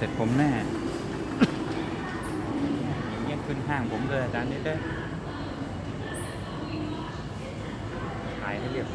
เสร็จผมแน่อย่างเงี้ยขึ้นห้างผมเลยอาจารย์นี่ได้อขายให้เรียบ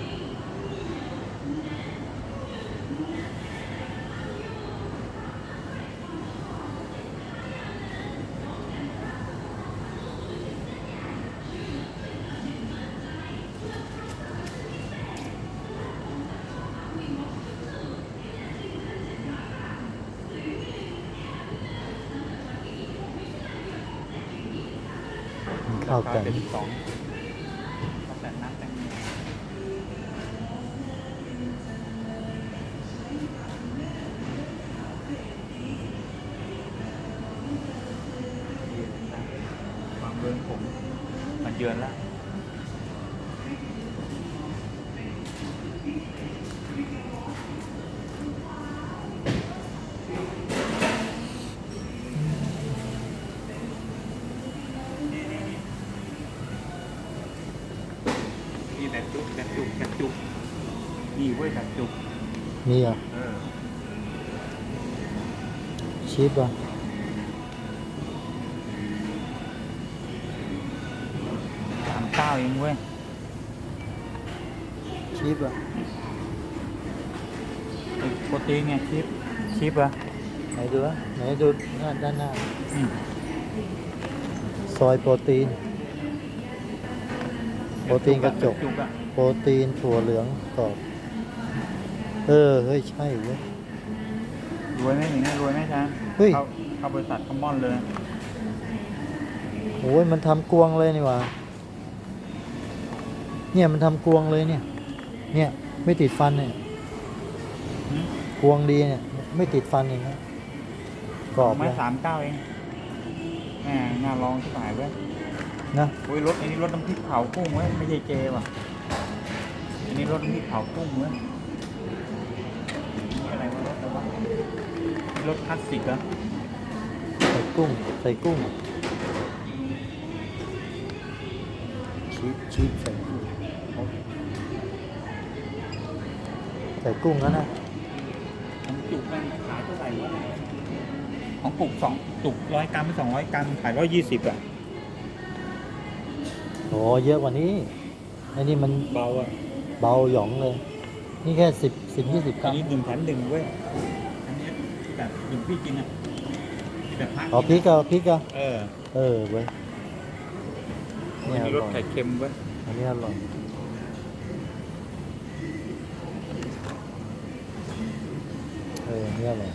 เข้ากันเป็นสองแต่น้ำแต่งมือความเบินผมมันเยือนแล้ว นี่เหรอะเออชีพอะสามเก้าเองเว้ยชีพอะไอ้โปรตีนไงชิปชิปอะไหนดูวะไหนดูหน้าด้านหน้าอืมซอยโปรตีน โปรตีนกระจกจุกอะโปรตีนถั่วเหลืองกรอบ เออ เฮ้ย ใช่เว้ย รวยไหมอย่างนี้รวยไหมจ๊ะเฮ้ย เข้าเข้าบริษัทคอมมอนเลยโอ้ยมันทำกวงเลยนี่หว่า เนี่ยมันทำกวงเลยเนี่ย เนี่ยไม่ติดฟันเนี่ยหืมกวงดีเนี่ย ไม่ติดฟันอย่างเงี้ยกรอบไม่เลยสามเก้าเองแม่งานลองที่หายเว้ยนะโอ้ยรถอันนี้รถน้ำพริกเผากุ้งเว้ยไม่ใช่เจว่ะอันนี้รถน้ำพริกเผากุ้งเว้ยนี่อะไรวะรถอะไรวะ รถคลาสสิกเหรอใส่กุ้ง ใส่กุ้งชีสชีสใส่กุ้งใส่กุ้งแล้วนะของจุกแม่งขายเท่าไหร่วะของปลูกสองจุกร้อยกรัมสองร้อยกรัมขายร้อยยี่สิบอะโอ้เยอะกว่านี้ไอ้นี่มันเบาอะเบาหยองเลย นี่แค่สิบสิบยี่สิบกอัรันมนี้หนึ่งแถมหนึ่งเว้ยอันนี้ แบบหนึ่งพี่กินอะที่แบบพักเอาพริกเอาพริกเอาเออเออเว้ยอันเนี่ยอนี้รสร่อยไข่เค็มเว้ยอันนี้อร่อยเอออันนี่อร่อย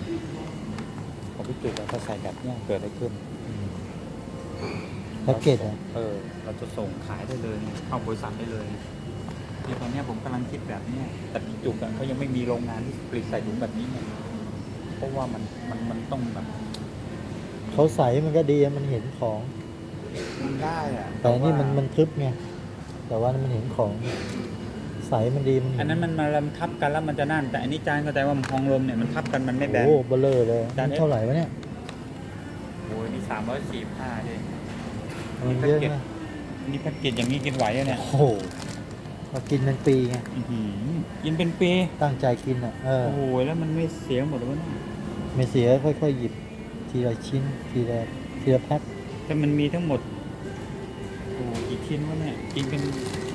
ของพี่จุกอะถ้าใส่แบบเนี้ยเกิดอะไรขึ้นอืมแพ็กเกจอะเออ เราจะส่งขายได้เลยเข้าบริษัทได้เลยที่ตอนเนี้ยผมกำลังคิดแบบเนี้ยแต่พี่จุกอะเขายังไม่มีโรงงานที่ผลิตใส่ถุงแบบนี้ไง เพราะว่ามันมันมันต้องแบบเขาใสมันก็ดีอะมันเห็นของ มันได้อะแต่อันนี่มันว่ามันทึบไงแต่ว่ามันเห็นของ ใสมันดีมันเห็อันนั้นมันมาลำทับกันแล้วมันจะนั่น แต่อันนี้จานเข้าใจว่ามันพองลมเนี่ยมันทับกันมันไม่แบน โอ้เบลเลอร์เลยจานมันเอฟ เท่าไหร่วะเนี่ยโอ้ยนี่สามร้อยสี่ห้าเอง มันเยอะนะนี่แพ็กเกจอย่างนี้กินไหวอะเนี่ยโอ้โห มากินเป็นปีไงอื้อหือกินเป็นปี ตั้งใจกินอะเออ โอ้โห แล้วมันไม่เสียหมดเลยวะเนี่ยไม่เสียค่อยๆหยิบ ทีละชิ้น ทีละทีละแพ็คแต่มันมีทั้งหมด โอ้โหกี่ชิ้นวะเนี่ย กินเป็น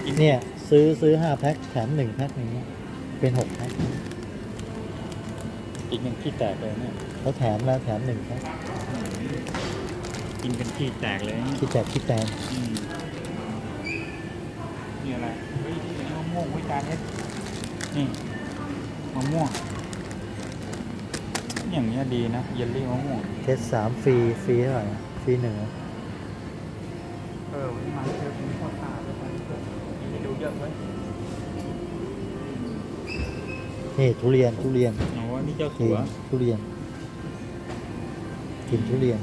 กินเนี่ย ซื้อซื้อห้าแพ็คแถมหนึ่งแพ็คอย่างเงี้ยเป็นหกแพ็คกินเป็นขี้แตกเลยเนี่ยแล้วแถมแล้วแถมหนึ่งแพ็คกินเป็นขี้แตกเลยเนี่ยคิดแจกคิดแตนอืม นี่อะไรเฮ้ยนี่มะม่วงวิจารณ์เนี่ยนี่มะม่วง อย่างเงี้ยดีนะ เยลลี่มะม่วงเทสสามฟรีฟรีเท่าไหร่อะฟรีหนึ่งอะเออวันนี้มาเจอคุณพ่อตาด้วยกันนี่ดูเยอะไว้ยนี่ทุเรียนทุเรียนอ๋อนี่เจ้ากิสันวทุเรียน กินทุเรียน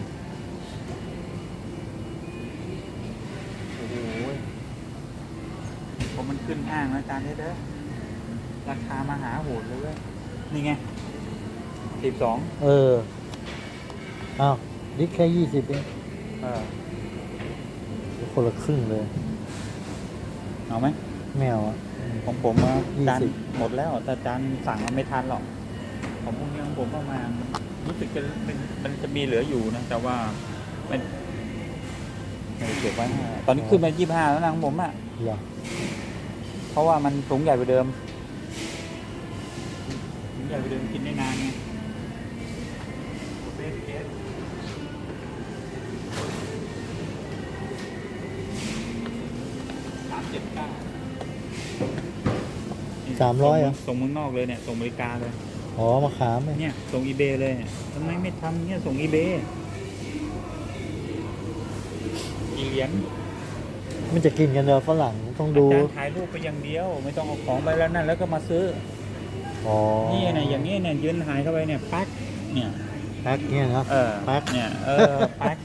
ขึ้นห้างแล้วจานนี้เด้อราคามหาโหดเลยเว้ยนี่ไงสิบสองเอออ้าวลิตรแค่ยี่สิบเองเออคนละครึ่งเลย เอาไหมแมวอะ ของผมอะยี่จานสิบหมดแล้ว แต่จานสั่งมาไม่ทันหรอก ของพวกนี้ของผมประมาณรู้สึกจะมันมันจะมีเหลืออยู่นะ แต่ว่ามันไม่ได้เก็บไว้ให้ตอนนี้ขึ้นมายี่ห้าแล้วนะของผมอะ เหรอเพราะว่ามันสูงใหญ่กว่าเดิมสูงใหญ่กว่าเดิมกินได้นานไงสามเจ็ดเก้าสามร้อยเหรอส่งเมืองนอกเลยเนี่ย ส่งอเมริกาเลย อ๋อ มาขามเนี่ยเนี่ย ส่งอีเบเลยเนี่ยทำไมไม่ทำเนี่ย ส่งอีเบกี่เหรียญ มันจะกินกันเนอะฝรั่งต้องดู อาจารย์ถ่ายรูปไปอย่างเดียว ไม่ต้องเอาของไปแล้วนั่นแล้วก็มาซื้ออ๋อนี่เนี่ยอย่างนี้เนี่ยยืนถ่ายเข้าไปเนี่ยปั๊กเนี่ยแพ็คเนี่ยนะ เออแป๊กเนี่ยเออปั๊ก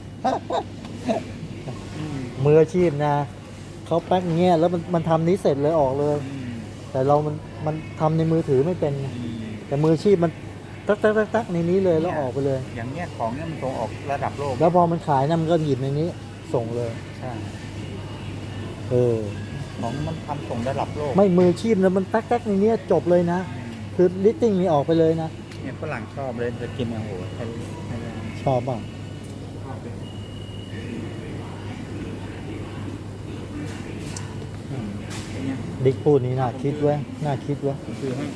อืมมืออาชีพนะเขาแพ็คเงี้ยแล้วมันมันทำนี้เสร็จเลยออกเลย อืมแต่เรามันมันทำในมือถือไม่เป็นไงอืมแต่มืออาชีพมันตักตักตักตักในนี้เลยแล้วออกไปเลย อย่างเนี้ยของเนี่ยมันส่งออกระดับโลกแล้วพอมันขายนะมันก็หยิบในนี้ส่งเลย ใช่ เออของมันทำส่งระดับโลกไม่มืออาชีพนะมันตักตักในนี้จบเลยนะอืมคือลิสติ้งนี้ออกไปเลยนะเนี่ยฝรั่งชอบเลยจะกินโอ้โหไทยไทยแลนด์ชอบป่ะชอบเลยอืมเป็นไงดิกพูดนี่น่าคิดไว้ยน่าคิดไว้ยคือให้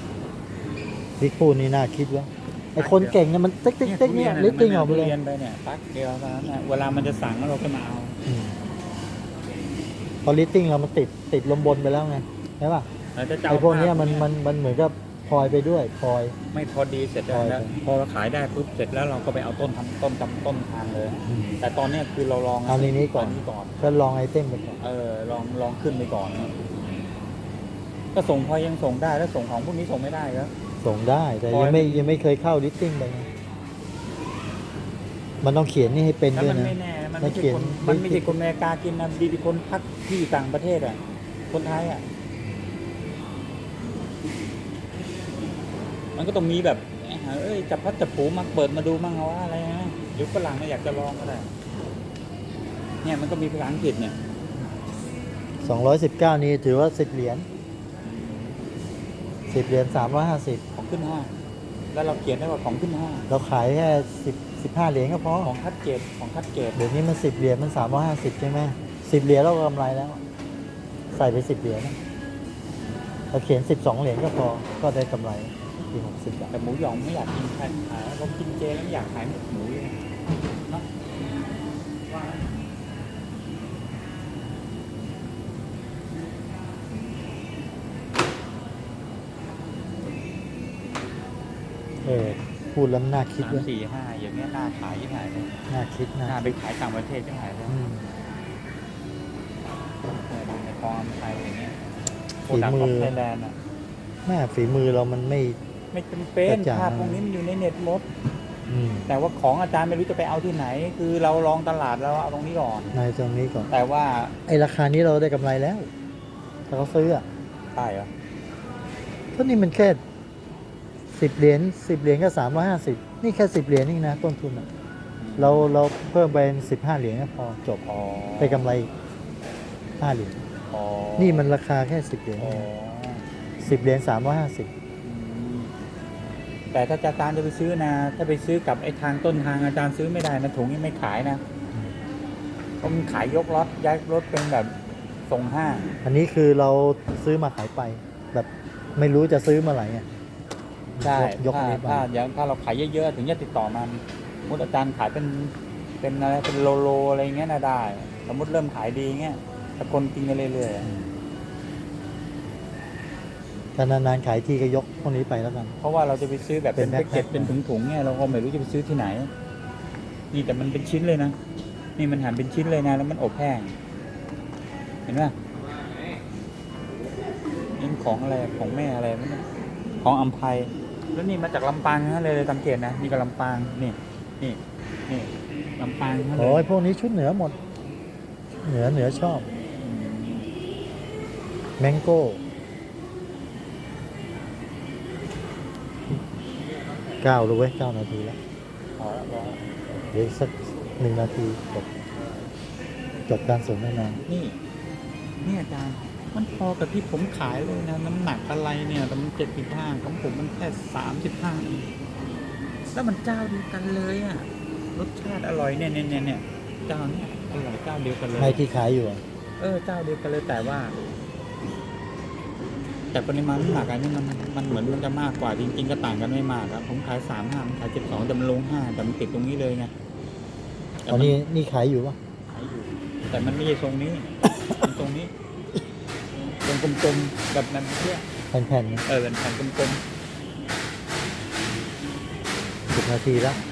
ดิกพูดนี่น่าคิดไว้ยไอคนเก่งเนี่ยมันติ๊กติ๊กติ๊กเนี่ยลิสติ้งออกไปเลยเรียนไปเนี่ยปักเดียวเท่านั้นน่ะเวลามันจะสั่งแล้วเราก็มาเอาอืม พอลิสติ้งเรามันติดติดลมบนไปแล้วไงใช่ป่ะแล้วจะไอพวกเนี้ยภามันมันมันเหมือนกับพลอยไปด้วยพลอย ไม่พอดีเสร็จแล้วพอแล้วไปพอเราขายได้ปุ๊บเสร็จแล้วเราก็ไปเอาต้นทำต้นจำต้นทางเลยแต่ตอนเนี้ยคือเราลองเอาในนี้ก่อนนี้ก่อน ก็ลองไอเทมไปก่อนเออลองลองขึ้นไปก่อนนะก็ส่งพอยังส่งได้แล้วส่งของพวกนี้ส่งไม่ได้แล้วส่งได้ แต่พลอยยังไม่ยังไม่เคยเข้าลิสติ้งไปไง มันต้องเขียนนี่ให้เป็นแล้วด้วยมันนะ ไม่แน่มันแล้ไม่วใช่เขียนคน มันไม่ใช่คนอเมริกากินนะดีที่คนพักที่อยู่ต่างประเทศอะ คนไทยอะ มันก็ต้องมีแบบเอ้ยจับพัดจับผูมาเปิดมาดูมั่งเอาว่าอะไรนะหรือฝรั่งไม่อยากจะลองก็ได้ เนี่ยมันก็มีภาษาอังกฤษเนี่ยสองร้อยสิบเก้านี้ถือว่าสิบเหรียญสิบเหรียญสามร้อยห้าสิบของขึ้นห้า แล้วเราเขียนได้ว่าของขึ้นห้า เราขายแค่สิ บสิบห้าเหรียญก็พอ ของคัดเกรดของคัดเกรดเดี๋ยวนี้มันสิบเหรียญมันสามร้อยห้าสิบใช่ไหมสิบเหรียญเราก็กำไรแล้ว ใส่ไปสิบเหรียญนะเราเขียนสิบสองเหรียญก็พอ ก็ได้กำไรทีหกสิบบาทแต่หมูหยองไม่อยากกินขายขายเรากินเจแล้วไม่อยากขายหมูเลยเนาะว่าเออ พูดแล้วน่าคิดสามเลยสี่ห้าอย่างเงี้ยน่าขายยี่ห้อเลยน่าคิดนะน่าไปขายต่างประเทศยี่ห้อเลยอืมในคลองไทยอย่างเงี้ยฝีมือไทยแลนด์อะ แม่ฝีมือเรามันไม่ ไม่จำเป็นกระจ่าง ภาพพวกนี้มันอยู่ในเน็ตหมด อืมแต่ว่าของอาจารย์ไม่รู้จะไปเอาที่ไหน คือเราลองตลาดเราเอาตรงนี้ก่อน ในตรงนี้ก่อน แต่ว่าไอราคานี้เราได้กำไรแล้วถ้าเขาซื้ออะใช่เหรอ เพราะนี่มันแค่ สิบเหรียญสิบเหรียญก็สามร้อยห้าสิบนี่แค่สิบเหรียญเองนะต้นทุนอะเราเราเพิ่มเป็นสิบห้าเหรียญก็พอจบอ๋อได้กำไรห้าเหรียญอ๋อนี่มันราคาแค่สิบเหรียญอ๋อสิบเหรียญสามร้อยห้าสิบอืมแต่ถ้าอาจารย์จะไปซื้อนะ ถ้าไปซื้อกับไอ้ทางต้นทางอาจารย์ซื้อไม่ได้นะถุงนี้ไม่ขายนะเพราะมันขายยกรถย้ายรถเป็นแบบส่งห้างอันนี้คือเราซื้อมาขายไป แบบไม่รู้จะซื้อเมื่อไหร่อะ ใช่ยกถ้านี้ไปถ้าอย่างถ้าเราขายเยอะๆ ถึงจะติดต่อมันสมมติอาจารย์ขายเป็นเป็นอะไรเป็นโลโลอะไรเงี้ยนะได้ สมมติเริ่มขายดีเงี้ยถ้าคนกินกันเรื่อยๆอะถ้านานๆขายทีก็ยกพวกนี้ไปแล้วกันเพราะว่าเราจะไปซื้อแบบเป็นเป็นแพ็กเกจแพ็คๆเป็นถุงๆเนี่ยเราก็ไม่รู้จะไปซื้อที่ไหน นี่แต่มันเป็นชิ้นเลยนะ นี่มันหั่นเป็นชิ้นเลยนะ แล้วมันอบแห้ง เห็นไหมนี่ของอะไรของแม่อะไรไม่รู้ของอัมภัย แล้วนี่มาจากลำปางนะเลยเลยสังเกตนะนี่ก็ลำปางนี่นี่นี่ลำปางทั้งนั้นเลโอ้ยยพวกนี้ชุดเหนือหมด เหนือเหนือชอบอืมแมงโก้เก้าเลยเว้ยเก้านาทีแล้ว พอแล้วพอแล้วเดี๋ยวอีกสักหนึ่งนาทีจบจบการสนทนานี่นี่อาจารย์ มันพอกับที่ผมขายเลยนะ น้ำหนักอะไรเนี่ยแต่มันเจ็ดสิบห้าของผมมันแค่สามสิบห้าแล้วมันเจ้าเดียวกันเลยอะรสชาติอร่อยเนี่ยเนี่ยเนี่ยเนี่ยเจ้าเนี้ยอร่อยเจ้าเดียวกันเลยไม่ที่ขายอยู่อะเออเจ้าเดียวกันเลยแต่ว่า แต่ปริมาณน้ำหนักอันนี้มันมันเหมือนมันจะมากกว่าจริง ๆ ก็ต่างกันไม่มากครับผมขายสามห้ามันขายเจ็ดสองแต่มันลงห้าแต่มันติดตรงนี้เลยไงแต่ตอนมันี้นี่ขายอยู่ปะขายอยู่ แต่มันไม่ใช่ทรงนี้มันตรงนี้ตรง กลมๆแบบนั้นเพื่อแผ่นๆเออเป็นแผ่นกลมสิบนาทีแล้วๆ